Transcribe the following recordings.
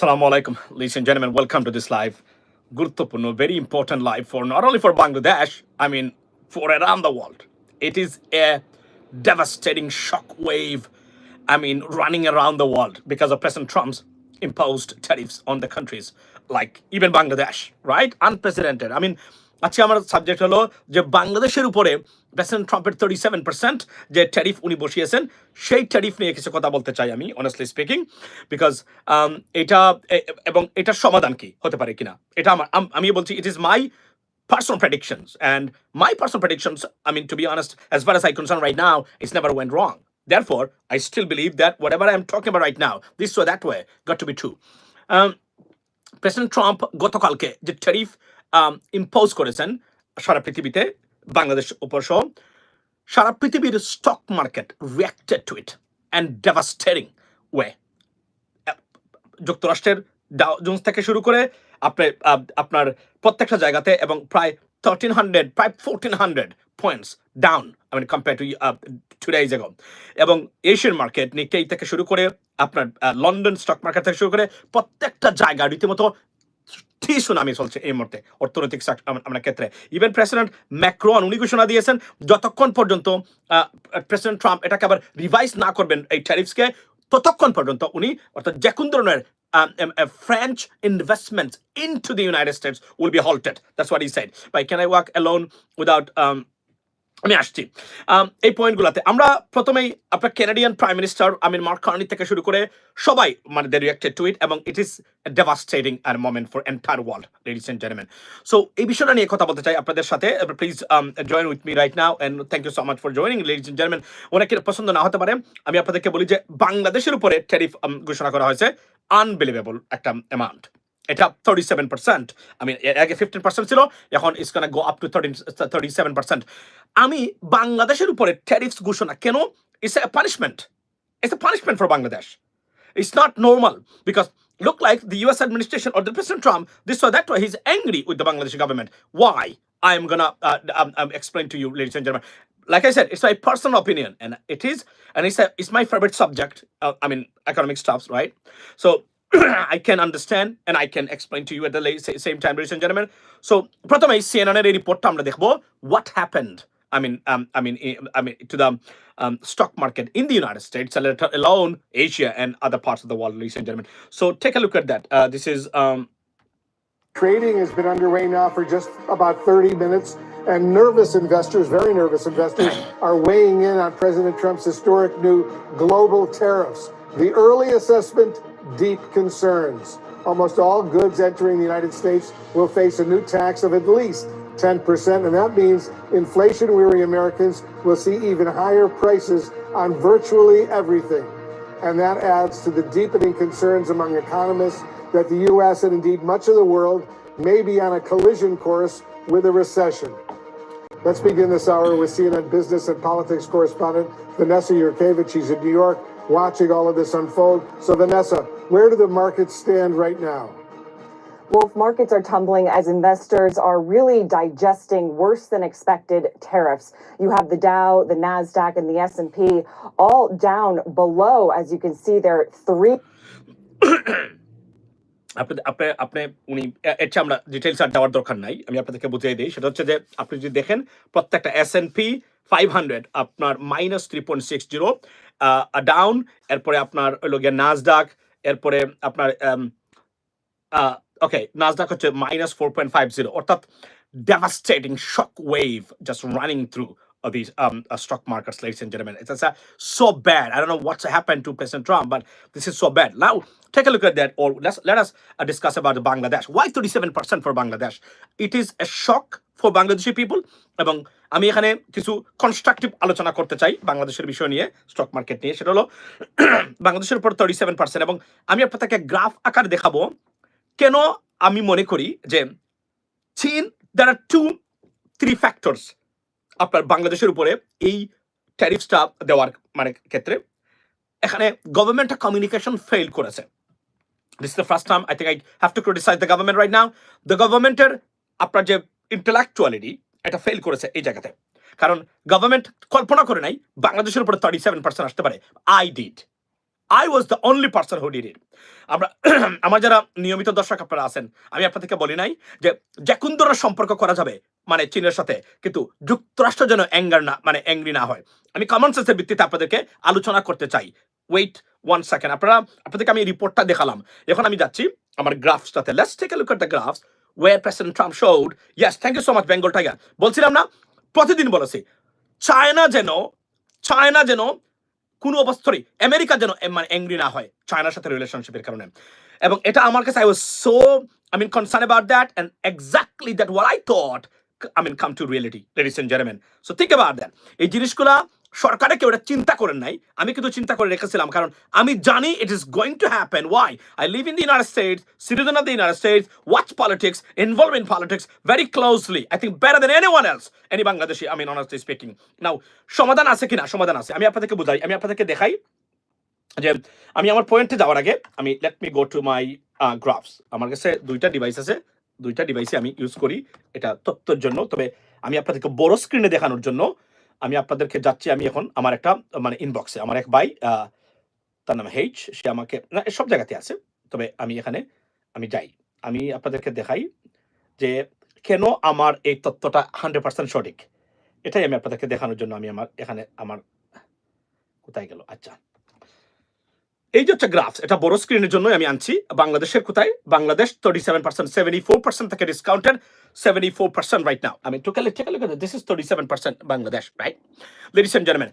Assalamu alaikum, ladies and gentlemen. Welcome to this live. Gurtupurno, very important live for not only for Bangladesh, I mean, for around the world. It is a devastating shock wave, I mean, running around the world because of President Trump's imposed tariffs on the countries like even Bangladesh, right? Unprecedented. I mean, আজকে আমার subject হলো যে বাংলাদেশের উপরে president ট্রাম্পের thirty seven percent যে tariff উনি বসিয়েছেন সেই ট্যারিফ নিয়ে কিছু কথা বলতে চাই আমি অনেস্টলি স্পিকিং বিকজ এটা এবং এটার সমাধান কি হতে পারে কিনা এটা আমার আমি বলছি it is my personal predictions and my personal predictions i mean to be honest as far as i concern right now it's never went wrong therefore i still believe that whatever i'm talking about right now this or that way got to be true um, president Trump গতকালকে যে tariff impose করেছেন সারা পৃথিবীতে বাংলাদেশ উপর সহ। সারা পৃথিবীর stock market reacted to it and devastating way যুক্তরাষ্ট্রের Dow Jones থেকে শুরু করে আপনার আহ, আপনার প্রত্যেকটা জায়গাতে এবং প্রায় থার্টিন হান্ড্রেড প্রায় fourteen hundred points down I mean compare to two days ago এবং এশিয়ান মার্কেট নিকেই থেকে শুরু করে আপনার লন্ডন স্টক মার্কেট থেকে শুরু করে প্রত্যেকটা জায়গা রীতিমতো সুনামি চলছে এই মুহূর্তে। অর্থনৈতিক আমরা ক্ষেত্রে। ইভেন প্রেসিডেন্ট ম্যাক্রন উনি ঘোষণা দিয়েছেন, যতক্ষণ পর্যন্ত প্রেসিডেন্ট ট্রাম্প এটাকে আবার রিভাইজ না করবেন এই ট্যারিফসকে ততক্ষণ পর্যন্ত উনি, অর্থাৎ যে কোন ধরনের French investment into the United States will be halted that's what he side by can I work alone without আমি আসছি। এই পয়েন্টগুলোতে আমরা প্রথমেই আপনার কেনাডিয়ান প্রাইম মিনিস্টার আমির মার্ক কার্নি থেকে শুরু করে সবাই মানে দে রিয়াক্টেড টু ইট এবং it is devastating our moment for entire world ladies and gentleman so এই বিষয়টা নিয়ে কথা বলতে চাই আপনাদের সাথে। Please join with me right now and thank you so much for joining ladies and gentleman অনেকের পছন্দ না হতে পারে, আমি আপনাদেরকে বলি যে বাংলাদেশের উপরে ট্যারিফ ঘোষণা করা হয়েছে। আনবিলিভেবল একটা অ্যামাউন্ট এটা থার্টি সেভেন পার্সেন্ট আমি এর আগে ফিফটিন পার্সেন্ট ছিল এখন is gonna go up to thirteen thirty seven percent আমি বাংলাদেশের উপরে ট্যারিফস ঘোষণা কেন it's a punishment it's a punishment for Bangladesh It's not normal because look like the U.S. administration or the President Trump, this or that way, he's angry with the Bangladeshi government. Why? I am gonna uh, um, um, explain to you, ladies and gentlemen. Like I said, it's my personal opinion, and it is, and it's a, it's my favorite subject. Uh, I mean, economic stuffs, right? So I can understand and I can explain to you at the la- sa- same time, ladies and gentlemen. So, প্রথমে CNN এর রিপোর্টটা আমরা দেখবো what happened I mean, um, I mean, i- I mean, to the um, stock market in the United States, let alone Asia and other parts of the world, ladies and gentlemen. So take a look at that. Uh, this is um, Trading has been underway now for just about 30 minutes, and nervous investors, very nervous investors, are weighing in on President Trump's historic new global tariffs. The early assessment deep concerns. Almost all goods entering the United States will face a new tax of at least 10%, and that means inflation weary Americans will see even higher prices on virtually everything. And that adds to the deepening concerns among economists that the U.S. and indeed much of the world may be on a collision course with a recession. Let's begin this hour with CNN business and politics correspondent Vanessa Yurkevich. She's in New York watching all of this unfold. So, Vanessa, where do the markets stand right now? Wolf markets are tumbling as investors are really digesting worse than expected tariffs. You have the Dow, the Nasdaq, and the S&P all down below as you can see there 3 আপনি আপনি আপনি উনি এ- এর চেয়ে আমরা details আর দেওয়ার দরকার নাই আমি আপনাদেরকে বুঝিয়ে দিই সেটা হচ্ছে যে আপনি যদি দেখেন প্রত্যেকটা S N P five hundred আপনার minus three point six zero down এরপরে আপনার হলো গিয়ে নাজডাক এরপরে আপনার ওকে নাজদাক হচ্ছে minus four point five zero অর্থাৎ devastating shock wave just running through of these um, uh, stock markets, ladies and gentlemen. It's, it's uh, so bad. I don't know what's happened to President Trump, but this is so bad. Now, take a look at that, or let's let us uh, discuss about Bangladesh. Why 37% for Bangladesh? It is a shock for Bangladeshi people. এবং আমি এখানে কিছু constructive আলোচনা করতে চাই বাংলাদেশের বিষয় নিয়ে স্টক মার্কেট নিয়ে সেটা হলো বাংলাদেশের উপর থার্টি সেভেন পার্সেন্ট এবং আমি আপনাদেরকে গ্রাফ আকার দেখাবো কেন আমি মনে করি যে চীন there are two three factors আপনার বাংলাদেশের উপরে এই ট্যারিফসটা দেওয়ার মানে ক্ষেত্রে। এখানে গভর্নমেন্টটা কমিউনিকেশন ফেল করেছে। This the first time I think I have to criticise the government right now the গভর্নমেন্টের আপনার যে ইন্টেলেকচুয়ালিটি এটা ফেল করেছে এই জায়গাতে। কারণ গভর্নমেন্ট কল্পনা করে নাই, বাংলাদেশের উপরে থার্টি সেভেন পার্সেন্ট আসতে পারে। I did I was the only person who did it আমরা, আমার যারা নিয়মিত দর্শক আপনারা আছেন, আমি আপনাদেরকে বলি নাই যে যে কোন ধরনের সম্পর্ক করা যাবে মানে চীনের সাথে, কিন্তু যুক্তরাষ্ট্র যেন অ্যাঙ্গার না মানে অ্যাংরি না হয়। আমি কমন সেন্সের ভিত্তিতে আপনাদেরকে আলোচনা করতে চাই। ওয়েট ওয়ান সেকেন্ড আপনারা, আপনাদেরকে আমি রিপোর্টটা দেখালাম। এখন আমি যাচ্ছি আমার গ্রাফসটাতে let's take look the graphs way president Trump showed yes thank you so much Bengal tiger বলছিলাম না, প্রতিদিন বলেছি চায়না যেন চায়না যেন কোনো অবস্থায় আমেরিকা যেন মানে অ্যাংরি না হয় চায়নার সাথে রিলেশনশিপের কারণে। এবং এটা আমার কাছে I was so I mean concern about that and exactly that what I thought I mean come to reality ladies and gentleman so think about that এই জিনিসগুলা সরকারে কেউ এটা চিন্তা করেন নাই। আমি কিন্তু চিন্তা করে রেখেছিলাম, কারণ আমি জানি it is going to happen why I live in the United States citizen of the United States watch politics involve in politics very closely I think better than any one else any Bangladeshi আমি honestly speaking নাও সমাধান আছে কিনা? সমাধান আছে। আমি আপনাদেরকে বুঝাই, আমি আপনাদেরকে দেখাই যে আমি আমার পয়েন্টে যাওয়ার আগে, আমি let me go to my graphs আমার কাছে দুইটা ডিভাইস আছে। দুইটা ডিভাইসে আমি ইউজ করি, এটা তথ্যের জন্য। তবে আমি আপনাদেরকে বড় স্ক্রিনে দেখানোর জন্য আমি আপনাদেরকে যাচ্ছি, আমি এখন আমার একটা মানে ইনবক্সে আমার এক ভাই তার নাম হেইচ সে আমাকে, না, সব জায়গাতে আছে। তবে আমি এখানে, আমি যাই। আমি আপনাদেরকে দেখাই যে কেন আমার এই তত্ত্বটা হান্ড্রেড পার্সেন্ট সঠিক? এটাই আমি আপনাদেরকে দেখানোর জন্য আমি আমার, এখানে আমার, কোথায় গেল? আচ্ছা। এই যে হচ্ছে গ্রাফস এটা বড় স্ক্রিনের জন্য আমি আনছি বাংলাদেশের কোথায় Bangladesh thirty seven percent seventy four percent থেকে discounted seventy four percent right now আমি totally take look this is thirty seven percent Bangladesh right ladies and gentleman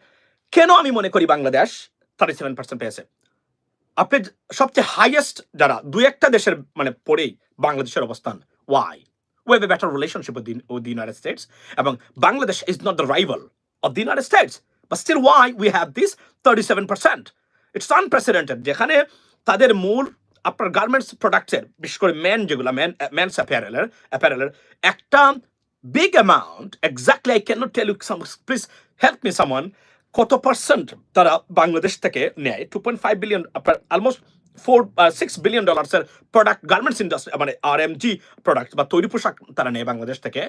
কেন আমি মনে করি বাংলাদেশ থার্টি সেভেন পার্সেন্ট পেয়েছে আপনি সবচেয়ে হাইয়েস্ট যারা দুই একটা দেশের মানে পরেই বাংলাদেশের অবস্থান why we have a better relationship with the, with the United States. এবং Bangladesh is not the rival of the United States. But still why we have this 37%. It's unprecedented. যেখানে তাদের মূল আপনার গার্মেন্টস প্রোডাক্টসের বিশেষ করে ম্যান যেগুলো man man's অ্যাপারেলের অ্যাপারেলের একটা big amount exactly I can tell you some please help me someone কত পার্সেন্ট তারা বাংলাদেশ থেকে নেয়? টু পয়েন্ট ফাইভ বিলিয়ন আপনার অলমোস্ট ফোর সিক্স বিলিয়ন ডলার্সের প্রোডাক্ট গার্মেন্টস ইন্ডাস্ট্রি মানে আর এম জি প্রোডাক্ট বা তৈরি পোশাক তারা নেয় বাংলাদেশ থেকে।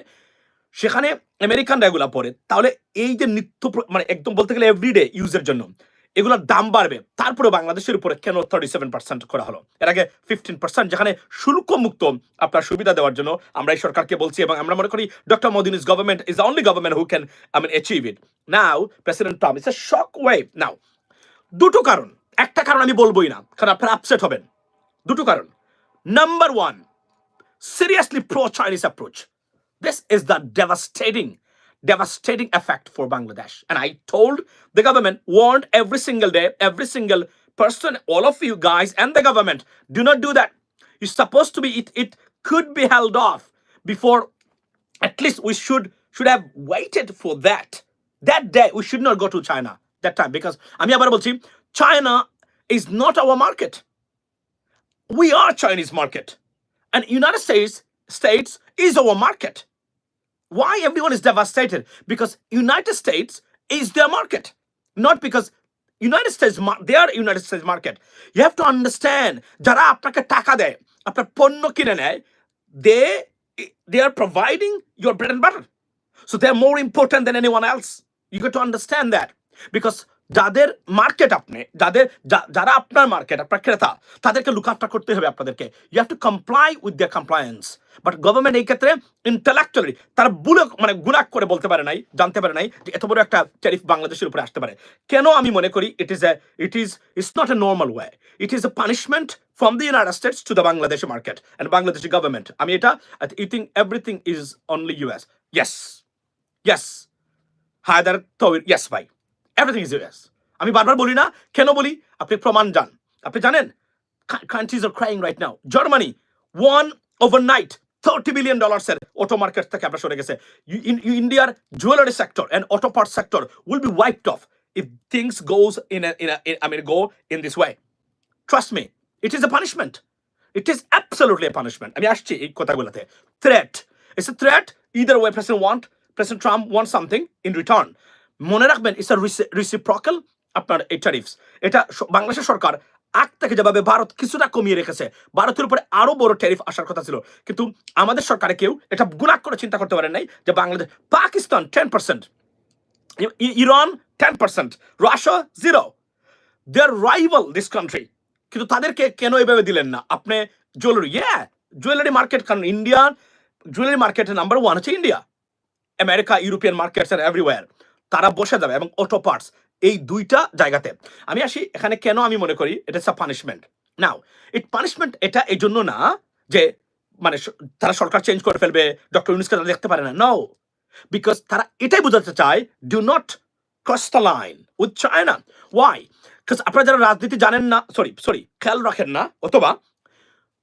সেখানে আমেরিকানরা এগুলা পরে। তাহলে এই যে নিত্য মানে একদম বলতে গেলে এভরিডে ইউজের জন্য। এগুলোর দাম বাড়বে। তারপরে বাংলাদেশের উপরে কেন থার্টি সেভেন পার্সেন্ট করা হলো? এর আগে ফিফটিন পার্সেন্ট যেখানে শুল্ক মুক্ত আপনার সুবিধা দেওয়ার জন্য আমরা এই সরকারকে বলছি এবং আমরা মনে করি doctor মোদিন is government is only government who can I mean achieve it now president Trump is a shock wave now দুটো কারণ। একটা কারণ আমি বলবোই না কারণ আপনারা আপসেট হবেন। দুটো কারণ। Number one seriously pro-Chinese approach. This is the devastating, devastating effect for Bangladesh. And I told the government, warned every single day, every single person, all of you guys and the government, do not do that. It's supposed to be, it, it could be held off before at least we should should have waited for that. That day we should not go to China that time because আমি আবার বলছি China is not our market. We are Chinese market. And United States States is our market. Why everyone is devastated? Because United States is their market, not because United States mar- they are United States market. You have to understand. যারা আপনাকে টাকা দেয় আপনার পণ্য কিনে নেয় they they are providing your bread and butter. So they're more important than anyone else. You got to understand that. Because যাদের market আপনি, যাদের যারা আপনার মার্কেট আপনার ক্রেতা, তাদেরকে লুক আফটার করতে হবে আপনাদেরকে। You have to comply with the compliance but government এই ক্ষেত্রে ইন্টালেকচুয়ালি তারা বুলে মানে গুণাক করে বলতে পারে নাই, জানতে পারে নাই যে এত বড় একটা ট্যারিফ বাংলাদেশের উপরে আসতে পারে। কেন আমি মনে করি it is a it is it's not a normal way it is a punishment from the United States to the Bangladesh market and Bangladeshi government আমি এটা you think everything is only US yes yes Haider তৌর yes ভাই everything is US আমি বারবার বলি না, কেন বলি? আপনি প্রমাণ যান। আপনি জানেন countries are crying right now Germany one overnight thirty billion ডলার্সের auto market থেকে আপনার সরে গেছে। ইন্ডিয়ার jewellery sector and auto part sector will be wiped off if things goes in in I mean go in this way trust me it is a punishment it is absolutely a punishment আমি আসছি এই কথাগুলোতে। Threat it's a threat either way president want president Trump want something in return মনে রাখবেন it's a রিসিপ্রকাল আপনার এই tariffs এটা বাংলাদেশের সরকার আগ থেকে যেভাবে ভারত কিছুটা কমিয়ে রেখেছে, ভারতের উপরে আরও বড় ট্যারিফ আসার কথা ছিল। কিন্তু আমাদের সরকারে কেউ এটা গুণাক করে চিন্তা করতে পারেন নাই যে Bangladesh, Pakistan ten percent Iran ten percent Russia zero they are rival this country কিন্তু তাদেরকে কেন এভাবে দিলেন না? আপনি জুয়েলারি ইয়া জুয়েলারি মার্কেট কারণ ইন্ডিয়ান জুয়েলারি মার্কেটের নাম্বার ওয়ান হচ্ছে ইন্ডিয়া আমেরিকা ইউরোপিয়ান মার্কেটস আর এভরিওয়্যার তারা বসে যাবে এবং অটো পার্টস এই দুইটা জায়গাতে। আমি আসি, এখানে কেন আমি মনে করি, এটা হচ্ছে পানিশমেন্ট নাও ইট পানিশমেন্ট এটা এই জন্য না যে মানে তারা সরকার চেঞ্জ করে ফেলবে ডক্টর ইউনুসকে তারা দেখতে পারে না। নো বিকজ তারা এটাই বোঝাতে চায় do not cross the line with China why আপনারা যারা রাজনীতি জানেন না সরি সরি খেয়াল রাখেন না, অথবা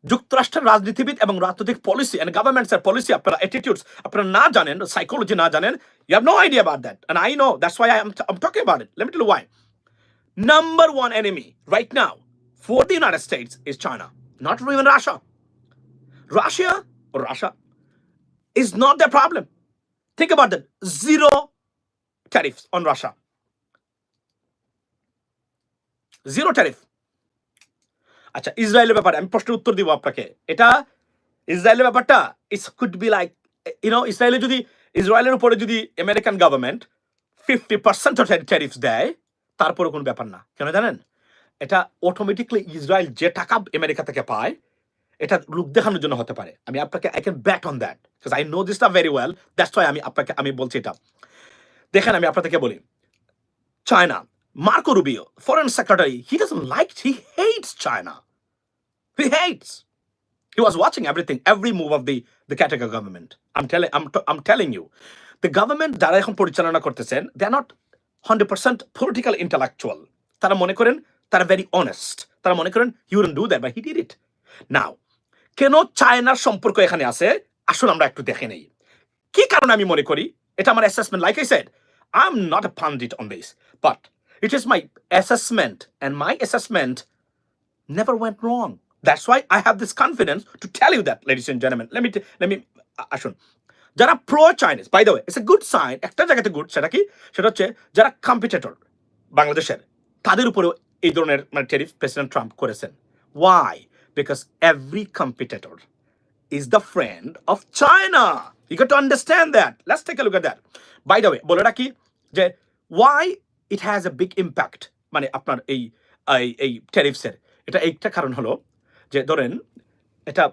যুক্তরাষ্ট্রের রাজনীতিবিদ এবং রাজনৈতিক পলিসি এন্ড গভর্নমেন্টসের পলিসি আপনারা অ্যাটিটিউডস আপনারা না জানেন সাইকোলজি না জানেন you have no idea about that and I know that's why I am talking about it let me tell why number one enemy right now for the United States is China, not even Russia. Russia or Russia is not their problem. Think about that. Zero tariffs on Russia. Zero tariff. আচ্ছা ইসরায়েলের ব্যাপারে আমি প্রশ্নের উত্তর দিব আপনাকে। এটা ইসরায়েলের ব্যাপারটা it's could be like you know ইসরায়েলে যদি, ইসরায়েলের উপরে যদি American government fifty percent tariffs দেয় তারপরে কোনো ব্যাপার না। কেন জানেন? এটা অটোমেটিকলি ইসরায়েল যে টাকা আমেরিকা থেকে পায়, এটা লোক দেখানোর জন্য হতে পারে। আমি আপনাকে I can bet on that because I know this very well that's why আমি আপনাকে, আমি বলছি এটা। দেখেন, আমি আপনাদেরকে বলি China Marco Rubio foreign secretary he doesn't like he hates China he hates He was watching everything, every move of the the Kataka government. I'm telling, I'm, t- I'm telling you, the government যারা এখন পরিচালনা করতেছেন they are not 100% political intellectual. তারা মনে করেন তারা very honest. তারা মনে করেন you wouldn't do that, but he did it. Now, কেন চায়নার সম্পর্ক এখানে আছে আসুন আমরা একটু দেখে নেই কি কারণে আমি মনে করি এটা আমার assessment like I said I am not a pundit on this but it is my assessment and my assessment never went wrong. That's why I have this confidence to tell you that, ladies and gentlemen. Let me, let me, আ- আসুন যারা pro Chinese by the way it's a good sign একটা জায়গাতে good সেটা কি সেটা হচ্ছে যারা কম্পিটিটর বাংলাদেশের তাদের উপরেও এই ধরনের মানে টেরিফ প্রেসিডেন্ট ট্রাম্প করেছেন why because every competitor friend of China. You got to understand that. Let's take a look at that. By the way, বলে রাখি যে why it has a big impact মানে আপনার এই এই ট্যারিফসের এটা একটা কারণ হলো যে ধরেন, এটা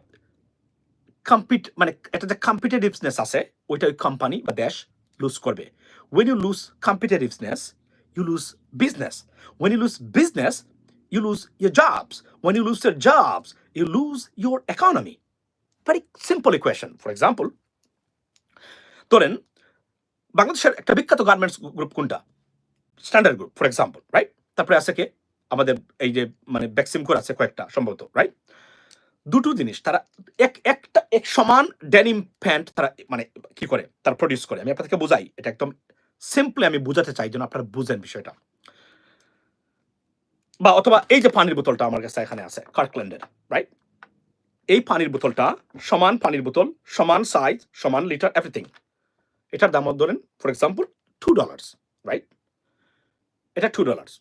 কম্পিট মানে এটা যে কম্পিটিটিভনেস আছে, ওইটা ওই কোম্পানি বা দেশ লুজ করবে। When you lose competitiveness you lose business when you lose business you lose your jobs. When you lose your jobs, you lose your economy. Very simple equation. For example, ধরেন, বাংলাদেশের একটা বিখ্যাত garments group কোনটা? Standard group for example right তারপরে আছে কে? আমাদের এই যে মানে ব্যাক্সিমকোর আছে কয়েকটা সম্ভবত রাইট দুটো জিনিস, তারা এক, একটা, এক সমান ডেনিম প্যান্ট তারা মানে কি করে, তারা প্রডিউস করে। আমি আপনাদেরকে বোঝাই, এটা একদম সিম্পলি আমি বোঝাতে চাই, যেন আপনারা বুঝেন বিষয়টা। বা অথবা এই যে পানির বোতলটা আমার কাছে এখানে আছে কার্কল্যান্ডের রাইট এই পানির বোতলটা সমান পানির বোতল, সমান সাইজ সমান লিটার এভরিথিং এটার দাম ধরেন for example two dollars right এটা টু ডলার্স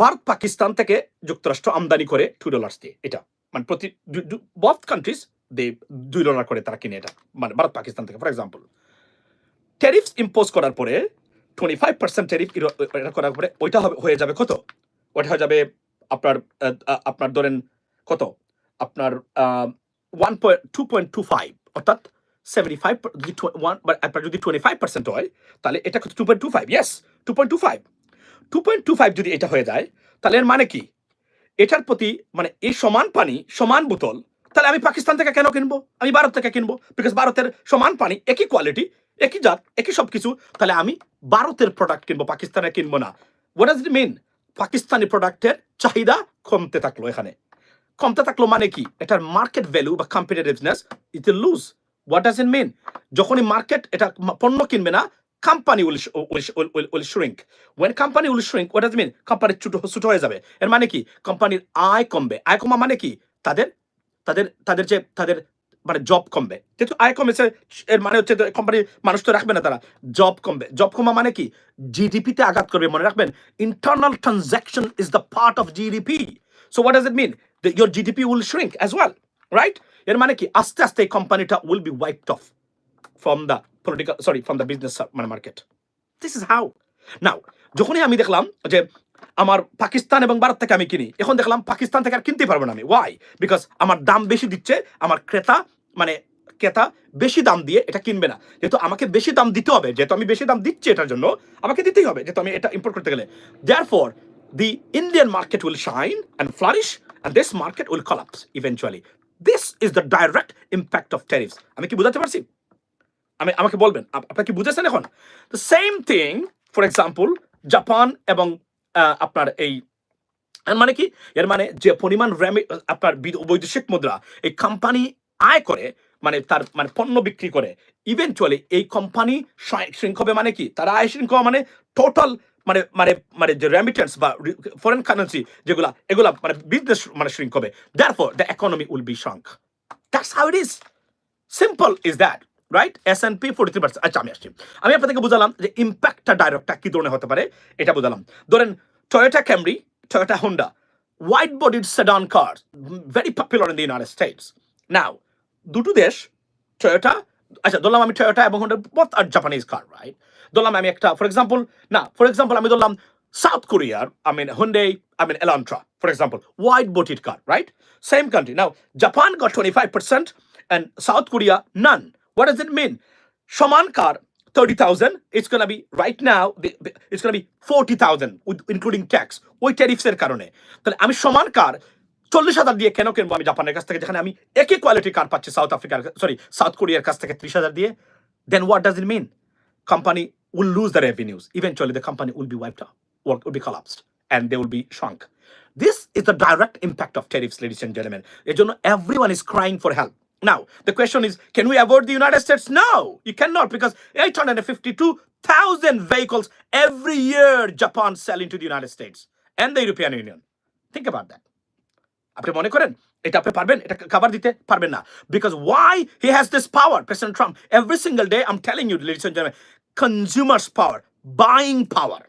ভারত পাকিস্তান থেকে যুক্তরাষ্ট্র আমদানি করে টু ডলার্স দিয়ে। এটা মানে প্রতি বথ কান্ট্রিজ দে দুই ডলার করে তারা কিনে এটা মানে ভারত পাকিস্তান থেকে ফর এক্সাম্পল ট্যারিফস ইম্পোজ করার পরে টোয়েন্টি ফাইভ পার্সেন্ট ট্যারিফ এটা করার পরে ওইটা হবে, হয়ে যাবে কত? ওইটা হয়ে যাবে আপনার আপনার ধরেন কত? আপনার one point two point two five অর্থাৎ সেভেন্টি ফাইভ ওয়ান আপনার যদি টোয়েন্টি ফাইভ পার্সেন্ট হয়, তাহলে এটা কত? Two point two five yes two point two five two point two five যদি এটা হয়ে যায়, তাহলে এর মানে কি? এটার প্রতি মানে এই সমান পানি, সমান বোতল, তাহলে আমি পাকিস্তান থেকে কেন কিনবো? আমি ভারত থেকে কিনবো? বিকজ ভারতের সমান পানি, একই কোয়ালিটি একই জাত, একই সব কিছু তাহলে আমি ভারতের প্রোডাক্ট কিনবো, পাকিস্তানে কিনবো না। What does it mean Pakistani প্রোডাক্টের চাহিদা কমতে থাকল এখানে। কমতে থাকল মানে কি? এটার মার্কেট ভ্যালু বা competitiveness it lose what does it mean যখনই মার্কেট এটা পণ্য কিনবে না company will will shrink when company will shrink what does mean company ছোট ছোট হয়ে যাবে। এর মানে কি? কোম্পানির আয় কমবে। আয় কমা মানে কি? তাদের তাদের তাদের যে, তাদের মানে জব কমবে। যেহেতু আয় কমেছে, এর মানে হচ্ছে কোম্পানির মানুষ তো রাখবে না তারা। জব কমবে। জব কমা মানে কি? জিডিপিতে আঘাত করবে, মনে রাখবেন? Internal transaction is the part of GDP so what does it mean your GDP will shrink as well right এর মানে কি? আস্তে আস্তে এই কোম্পানিটা will be wiped off from the political sorry from the business মানে market this is how now যখনই আমি দেখলাম যে আমার পাকিস্তান এবং ভারত থেকে আমি কিনি এখন দেখলাম পাকিস্তান থেকে আর কিনতে পারব না আমি। ওয়াই বিকজ আমার দাম বেশি দিচ্ছে আমার ক্রেতা মানে ক্রেতা বেশি দাম দিয়ে এটা কিনবে না। যেহেতু আমাকে বেশি দাম দিতে হবে যেহেতু আমি বেশি দাম দিচ্ছি এটার জন্য আমাকে দিতেই হবে যেহেতু আমি এটা ইম্পোর্ট করতে গেলে। Therefore the Indian market will shine and flourish, and this market will collapse eventually. This is the direct impact of tariffs. আমি কি বুঝাতে পারছি? আমি, আমাকে বলবেন, আপ- আপনারা কি বুঝেছেন এখন? The same thing for example Japan এবং আপনার এই মানে কি? এর মানে যে পরিমাণ র্যামি, আপনার বৈদেশিক মুদ্রা এই কোম্পানি আয় করে মানে তার মানে পণ্য বিক্রি করে ইভেনচুয়ালি এই কোম্পানি শৃঙ্খ হবে মানে কি? তার আয় শৃঙ্খ মানে টোটাল মানে মানে মানে যে রেমিটেন্স বা ফরেন কারেন্সি যেগুলা, এগুলা মানে বিজনেস মানে শৃঙ্খ হবে therefore the economy will be shrink that's how it is simple is that right S N P forty three percent আচ্ছা আমি আসছি। আমি আপনাদেরকে বুঝালাম যে ইম্প্যাক্টটা ডাইরেক্টটা কি ধরনের হতে পারে, এটা বুঝালাম। ধরেন Toyota Camry Toyota Honda white bodied sedan car very popular in the United States now দুটো দেশ টয়োটা আচ্ছা ধরলাম আমি টয়োটা এবং Honda both are Japanese car right ধরলাম আমি একটা ফর এক্সাম্পল না ফর এক্সাম্পল আমি ধরলাম সাউথ কোরিয়ার I mean Hyundai I mean Elantra for example white bodied car right same country now Japan got twenty five percent and South Korea none. What does it mean? Shaman car, 30,000. It's going to be, right now, it's going to be 40,000, with- including tax. ওই ট্যারিফসের কারণে তাহলে আমি সমান কার চল্লিশ হাজার দিয়ে কেন কিনবো আমি জাপানের কাছ থেকে যেখানে আমি একই কোয়ালিটির কার পাচ্ছি সাউথ আফ্রিকার সরি সাউথ কোরিয়ার কাছ থেকে ত্রিশ হাজার দিয়ে দেন what does it mean company will lose the revenues eventually the company will be wiped work will be collapsed and they will be shrunk. This is the direct impact of tariffs, ladies and gentlemen. এর জন্য everyone is crying for help. Now, the question is, can we avoid the United States? No, you cannot because 852,000 vehicles every year Japan sell into the United States and the European Union. Think about that. আপনি মনে করেন এটা আপনি পারবেন এটা cover দিতে পারবেন না because why he has this power president Trump every single day I'm telling you ladies and consumers power buying power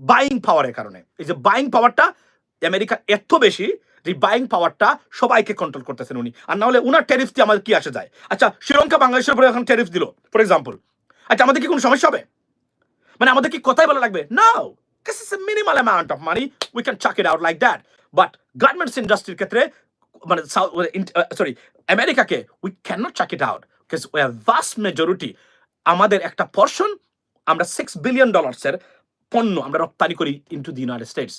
buying পাওয়ারের কারণে এই যে বাইং পাওয়ারটা আমেরিকা এত বেশি যে বাইং পাওয়ারটা সবাইকে কন্ট্রোল করতেছেন উনি। আর না হলে উনার ট্যারিফ দিয়ে আমাদের কি আসে যায়? আচ্ছা শ্রীলঙ্কা বাংলাদেশের উপরে এখন ট্যারিফ দিল ফর এক্সাম্পল আচ্ছা আমাদের কি কোনো সমস্যা হবে? মানে আমাদের কি কথাই ভালো লাগবে? No this is a minimal amount of money. We can chuck it out like that. But garments ইন্ডাস্ট্রির ক্ষেত্রে মানে সরি আমেরিকাকে we can not chuck it out because we are vast majority আমাদের একটা পর্শন আমরা সিক্স বিলিয়ন ডলার্সের পণ্য আমরা রপ্তানি করি into the United States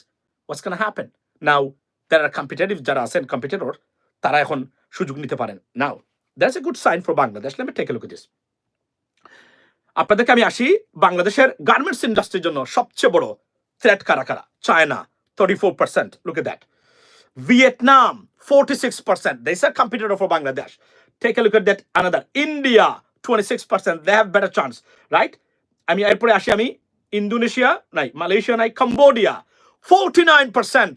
what's can happen now are competitive যারা আছেন কম্পিটিটর তারা এখন সুযোগ নিতে পারেন। Now that's a good sign for Bangladesh let me take look this আপনাদেরকে আমি আসি বাংলাদেশের গার্মেন্টস ইন্ডাস্ট্রির জন্য সবচেয়ে বড় থ্রেট কারা কারা? China thirty four percent look that Vietnam forty six percent this are competitor for Bangladesh take a that another India twenty six percent they have better chance right আমি এরপরে আসি, আমি ইন্দোনেশিয়া নাই, মালয়েশিয়া নাই Cambodia forty nine percent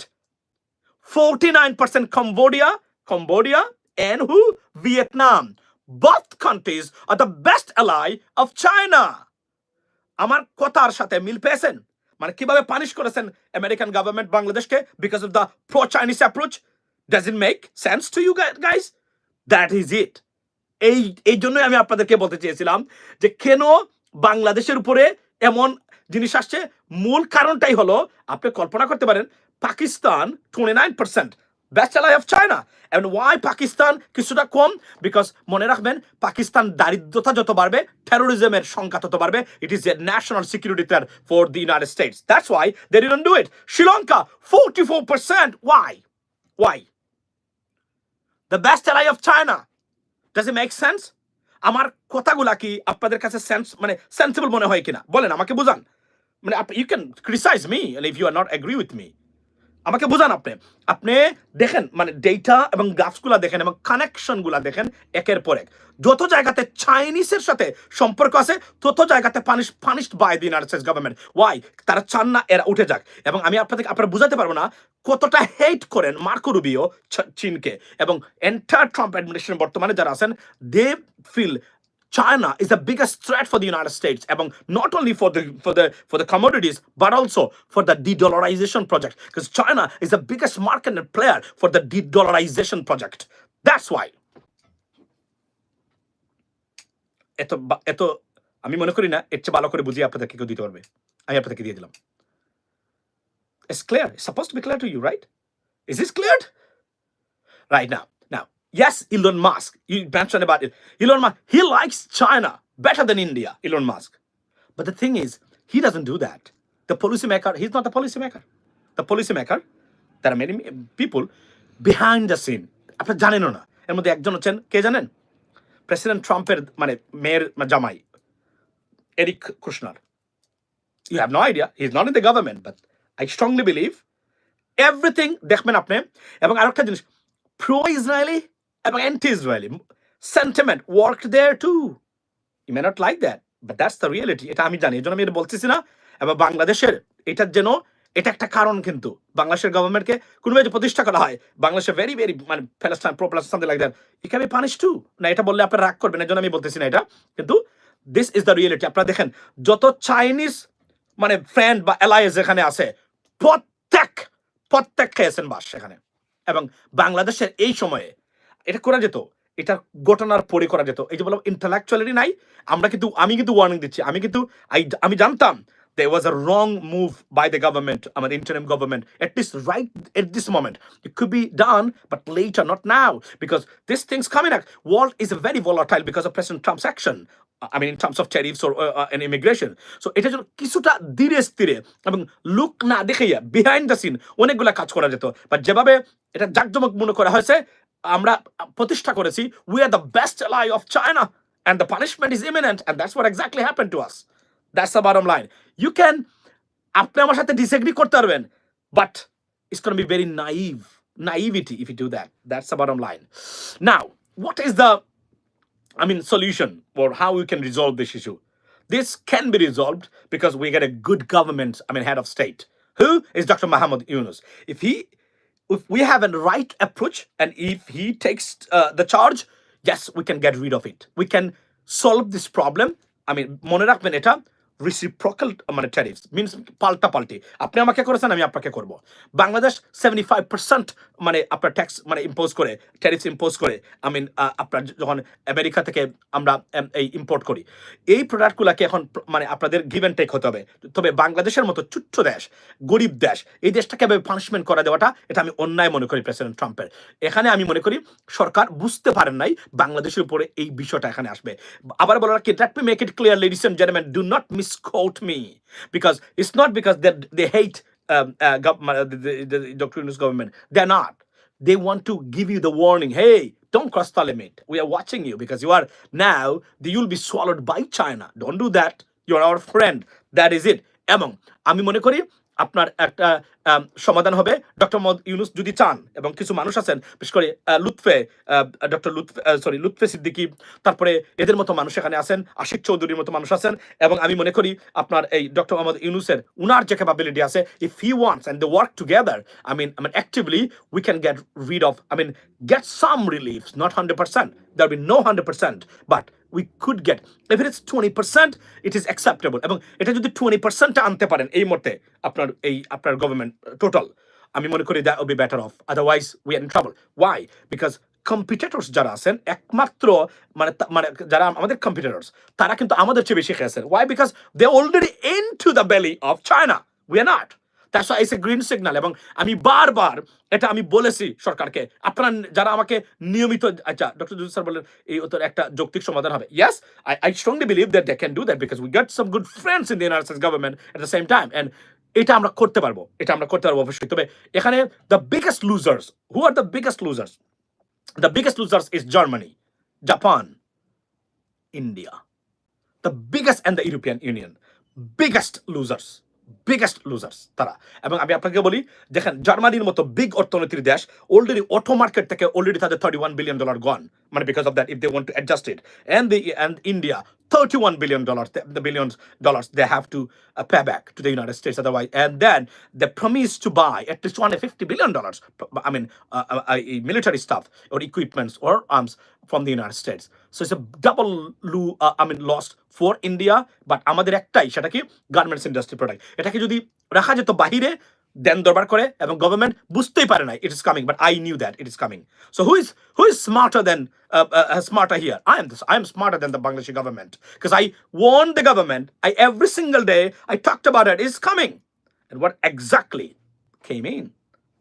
49% Cambodia, Cambodia, and who? Vietnam. Both countries are the best ally of China. আমার কথার সাথে মিল পেয়েছেন মানে কীভাবে পানিশ করেছেন আমেরিকান গভর্নমেন্ট বাংলাদেশকে because of the pro Chinese approach it make sense to you guys that is it এই এই জন্যই আমি আপনাদেরকে বলতে চেয়েছিলাম যে কেন বাংলাদেশের উপরে এমন জিনিস আসছে মূল কারণটাই হলো আপনি কল্পনা করতে পারেন nine percent best ally of China and why Pakistan কিছুটা কম? বিকজ মনে রাখবেন পাকিস্তান দারিদ্রতা যত বাড়বে টেরোরিজমের সংখ্যা তত বাড়বে it is a national security threat for the United States that's why they didn't do it Sri Lanka forty four percent why why the best ally of China does it make sense আমার কথাগুলা কি আপনাদের কাছে sense মানে sensible মনে হয় কিনা? বলেন, আমাকে বুঝান। মানে you can criticise me if you are not agree with me আমাকে বুঝান আপনি। আপনি দেখেন মানে ডেটা এবং গ্রাফসগুলা দেখেন এবং কানেকশনগুলা দেখেন একের পর এক। যত জায়গাতে চাইনিজের সাথে সম্পর্ক আছে, তত জায়গাতে punish punished by the United States government why তারা চান না এরা উঠে যাক। এবং আমি আপনাদেরকে আপনারা বুঝাতে পারব না কতটা হেট করেন মার্কো রুবিও চীনকে। এবং এন্টায়ার ট্রাম্প অ্যাডমিনিস্ট্রেশন বর্তমানে যারা আছেন they feel China is the biggest threat for the United States, এবং not only for the for the for the commodities, but also for the de-dollarization project. Because China is the biggest market and player for the de-dollarization project. That's why. এত বা- এত আমি মনে করি না এর চেয়ে ভালো করে বুঝিয়ে আপনাদেরকে কেউ দিতে পারবে আমি আপনাদেরকে দিয়ে দিলাম It's clear. It's supposed to be clear to you, right? Is this cleared? Right now. Now, yes, Elon Musk, you mentioned about it. Elon Musk, he likes China better than India, Elon Musk. But the thing is, he doesn't do that. The policymaker, he's not the policymaker. The policymaker, there are many people behind the scene. আপনার জানেনও না এর মধ্যে একজন হচ্ছেন কে জানেন president ট্রাম্পের মানে মেয়ের জামাই Eric Kushner you have no idea he is not in the government but I strongly believe everything দেখবেন আপনি এবং আরেকটা জিনিস প্রো ইসরায়েলি এবং anti Israeli sentiment work there to you may not like that but that's the reality এটা আমি জানি এই আমি এটা বলতেছি না। এবং বাংলাদেশের, এটার যেন, এটা একটা কারণ কিন্তু। বাংলাদেশের গভর্নমেন্টকে যে প্রতিষ্ঠা করা হয়। বাংলাদেশে ভেরি ভেরি মানে Palestine pro something like that punish to না, এটা বললে আপনারা রাগ করবেন এর জন্য আমি বলতেছি না এটা। কিন্তু দিস ইজ দ্য রিয়েলিটি আপনারা দেখেন, যত চাইনিজ মানে ফ্রেন্ড বা অ্যালায়েন্স এখানে আছে, প্রত্যেক প্রত্যেক খেয়েছেন বাস সেখানে। এবং বাংলাদেশের এই সময়ে এটা করা যেত। এটা ঘটনার পরে করা যেত। এই যে বললাম ইন্টালেকচুয়ালিটি নাই। আমরা কিন্তু, আমি কিন্তু ওয়ার্নিং দিচ্ছি। আমি কিন্তু আমি জানতাম they was a wrong move by the government আমার interim government at least right at this moment it could be done but late are not now because this things coming uh world is a very volatile because of present transaction I mean in terms of tariffs or an immigration so এটা যেন কিছুটা ধীরে স্থিরে এবং look না দেখে behind the scene অনেকগুলো কাজ করা যেত। বাট যেভাবে এটা জাকজমক মনে করা হয়েছে আমরা প্রতিষ্ঠা করেছি we are the best ally of China and the punishment is imminent and that's what exactly happened to us that's the bottom line you can আপনি আমার সাথে disagree করতে পারবেন but it's going to be very naive naivety if you do that that's the bottom line now what is the I mean, solution or how we can resolve this issue. This can be resolved because we get a good government, I mean, head of state. Who is Dr. Muhammad Yunus? If he, if we have a right approach and if he takes uh, the charge, yes, we can get rid of it. We can solve this problem. I mean, মনে রাখবেন এটা reciprocal মানে tariffs means পাল্টা পাল্টি। আপনি আমাকে করেছেন, আমি আপনাকে করব। বাংলাদেশ সেভেন্টি ফাইভ পার্সেন্ট মানে আপনার ট্যাক্স মানে ইম্পোজ করে ট্যারিফস ইম্পোজ করে আই মিন আপনার যখন আমেরিকা থেকে আমরা এই ইম্পোর্ট করি। এই প্রোডাক্টগুলোকে এখন মানে আপনাদের গিভ অ্যান্ড টেক হতে হবে। তবে বাংলাদেশের মতো চুচ্ছ দেশ, গরিব দেশ, এই দেশটাকে এভাবে পানিশমেন্ট করা দেওয়াটা, এটা আমি অন্যায় মনে করি প্রেসিডেন্ট ট্রাম্পের এখানে আমি মনে করি, সরকার বুঝতে পারেন নাই, বাংলাদেশের উপরে এই বিষয়টা এখানে আসবে। আবার বলা রাখি let me make it clear, ladies and gentlemen, do not misquote me because it's not because they, they hate um, uh, gov- uh, the, the, the Dr. Yunus government they're not they want to give you the warning hey don't cross the limit we are watching you because you are now you'll be swallowed by China don't do that you're our friend that is it এবং আমি মনে করি আপনার একটা আম, সমাধান হবে। Doctor Mohammad Yunus যদি চান এবং কিছু মানুষ আছেন, বিশেষ করে লুৎফে ডক্টর লুৎফে সরি লুৎফে সিদ্দিকি, তারপরে এদের মতো মানুষ এখানে আছেন, আশিক চৌধুরীর মতো মানুষ আছেন, এবং আমি মনে করি আপনার এই ডক্টর মোহাম্মদ ইউনুসের উনার যে ক্যাপাবিলিটি আছে if he wants and they work together I mean I mean actively we can get rid of I mean get some relief not hundred percent there be no hundred percent but we could get if it is twenty percent it is acceptable এবং এটা যদি twenty পার্সেন্টটা আনতে পারেন, এই মুহূর্তে আপনার, এই আপনার গভর্নমেন্ট টোটাল আমি মনে করি that be better off otherwise we are in trouble why because competitors যারা আছেন, একমাত্র মানে তা- মানে যারা আমাদের কম্পিটিটর্স তারা কিন্তু আমাদের চেয়ে বেশি খেয়েছেন। Why because they already into the belly of China we are not that's why is a green signal এবং আমি বারবার এটা আমি বলেছি সরকারকে। আপনারা যারা আমাকে নিয়মিত আচ্ছা ডক্টর জুজ স্যার বললেন, এই উত্তর একটা যৌক্তিক সমাধান হবে। Yes I I strongly believe that they can do that because we get some good friends in the United States government at the same time and এটা আমরা করতে পারব, এটা আমরা করতে পারব অবশ্যই। তবে এখানে the biggest losers who are the biggest losers the biggest losers is Germany Japan India the biggest and the European Union biggest losers. Biggest losers তারা এবং আমি আপনাকে বলি দেখেন জার্মানির মতো বিগ অর্থনীতির দেশ অলরেডি অটো মার্কেট থেকে অলরেডি তাদের thirty one billion dollar gone মানে because of that if they want to adjust it and the and India thirty one billion dollars the billions dollars they have to uh, pay back to the United States otherwise and then they promise to buy at least 250 billion dollars I mean uh, uh, uh, military stuff or equipments or arms from the United States so it's a double lo- uh, for India but আমাদের একটাই সেটা কি garments industry product এটাকে যদি রাখা যেত বাহিরে দেন দরবার করে এবং গভর্নমেন্ট বুঝতেই পারে না it is coming but I knew that it is coming so who is who is smarter than smarter here I am I am smarter than the Bangladeshi government I warned the government I every single day I talked about it is coming and what exactly came in.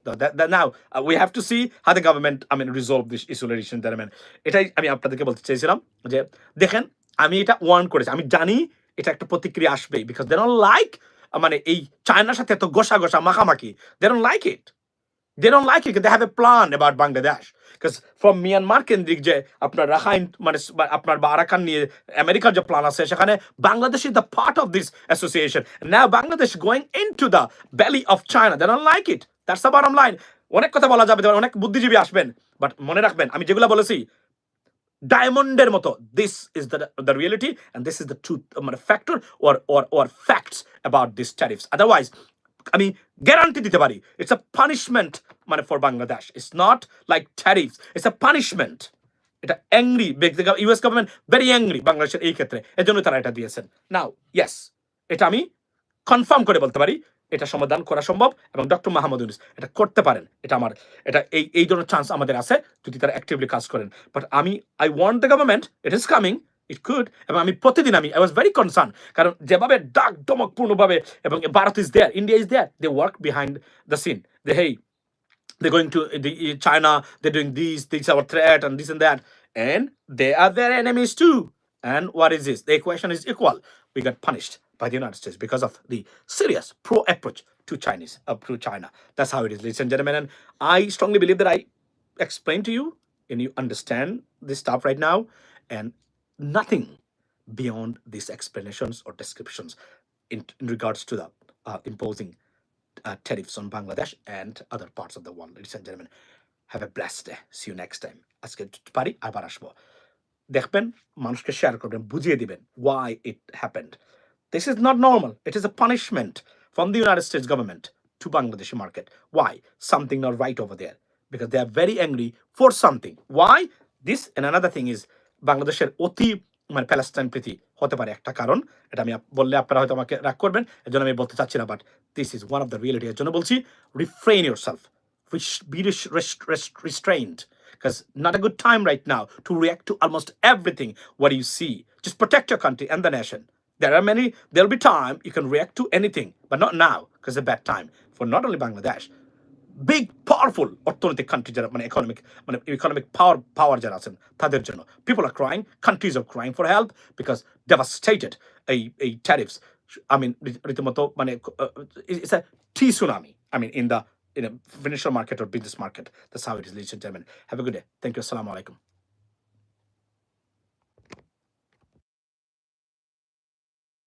That, that, now uh, we have to see how the government, I mean, resolve this issue, gentlemen. এটাই আমি আপনাদেরকে বলতে চাইছিলাম যে দেখেন আমি এটা Warne করেছি। আমি জানি এটা একটা প্রতিক্রিয়া আসবেই বিকজ দে ডোন্ট লাইক মানে এই চায়নার সাথে এত গোসা গোসা মাখামাখি they don't like it they don't like it they have a plan about Bangladesh because from Myanmar কেন্দ্রিক যে আপনার রাখাইন মানে আপনার বা আরাকান নিয়ে আমেরিকার যে প্ল্যান আছে, সেখানে Bangladesh is the part of this association না Bangladesh going in to the valley of China they don't like it that's the bottom line অনেক কথা বলা যাবে, অনেক বুদ্ধিজীবী আসবেন বাট মনে রাখবেন, আমি যেগুলো বলেছি ডায়মন্ডের মতো this is the the reality and this is the truth মানে factor or or or facts about this tariffs otherwise আমি গ্যারান্টি দিতে পারি। ইটস আ পানিশমেন্ট মানে for Bangladesh it's not like tariffs it's a punishment এটা angry US government very angry বাংলাদেশের এই ক্ষেত্রে। এজন্য তারা এটা দিয়েছেন। নাও ইয়েস এটা আমি কনফার্ম করে বলতে পারি। এটা সমাধান করা সম্ভব এবং ডক্টর মাহমুদ ইউনুস এটা করতে পারেন এটা আমার এটা এই এই ধরনের চান্স আমাদের আছে যদি তারা অ্যাক্টিভলি কাজ করেন বাট আমি I want the government it is coming it could এবং আমি প্রতিদিন আমি আই ওয়াজ ভেরি কনসার্ন কারণ যেভাবে ডাক ডমকপূর্ণভাবে এবং Bharat is there India is there they work behind the scene they hey going to the China, they're doing these, this is our threat, and this and that. And they are their enemies too. And what is this? The equation is equal. We got punished by the United States because of the serious pro approach to Chinese, uh, to China. That's how it is, ladies and gentlemen. And I strongly believe that I explained to you and you understand this stuff right now. And nothing beyond these explanations or descriptions in, in regards to the uh, imposing uh, tariffs on Bangladesh and other parts of the world. Ladies and gentlemen, have a blessed day. See you next time. আজকে পারি আবার আসবো দেখবেন মানুষকে share করবেন বুঝিয়ে দিবেন why it happened. This is not normal. It is a punishment from the United States government to Bangladeshi market. Why? Something not right over there. Because they are very angry for something. Why? This and another thing is বাংলাদেশের অতি মানে Palestine প্রীতি হতে পারে একটা কারণ এটা আমি আপ- বললে আপনারা হয়তো আমাকে রাগ করবেন এর জন্য আমি বলতে চাচ্ছি না but this is one of the reality এর জন্য বলছি refrain yourself be res- res- res- restrained because not a good time right now to react to almost everything what you see just protect your country and the nation there are many there'll be time you can react to anything but not now because it's a bad time for not only bangladesh big powerful অর্থনৈতিক country যারা মানে economic মানে economic power পাওয়ার যারা আছেন তাদের জন্য people are crying countries are crying for help because devastated এই এই ট্যারিফস আই মিন রীতিমতো মানে it's a tsunami I mean in the in a financial market or business market. That's how it is, ladies and gentlemen. Have a good day. Thank you. Assalamu alaikum.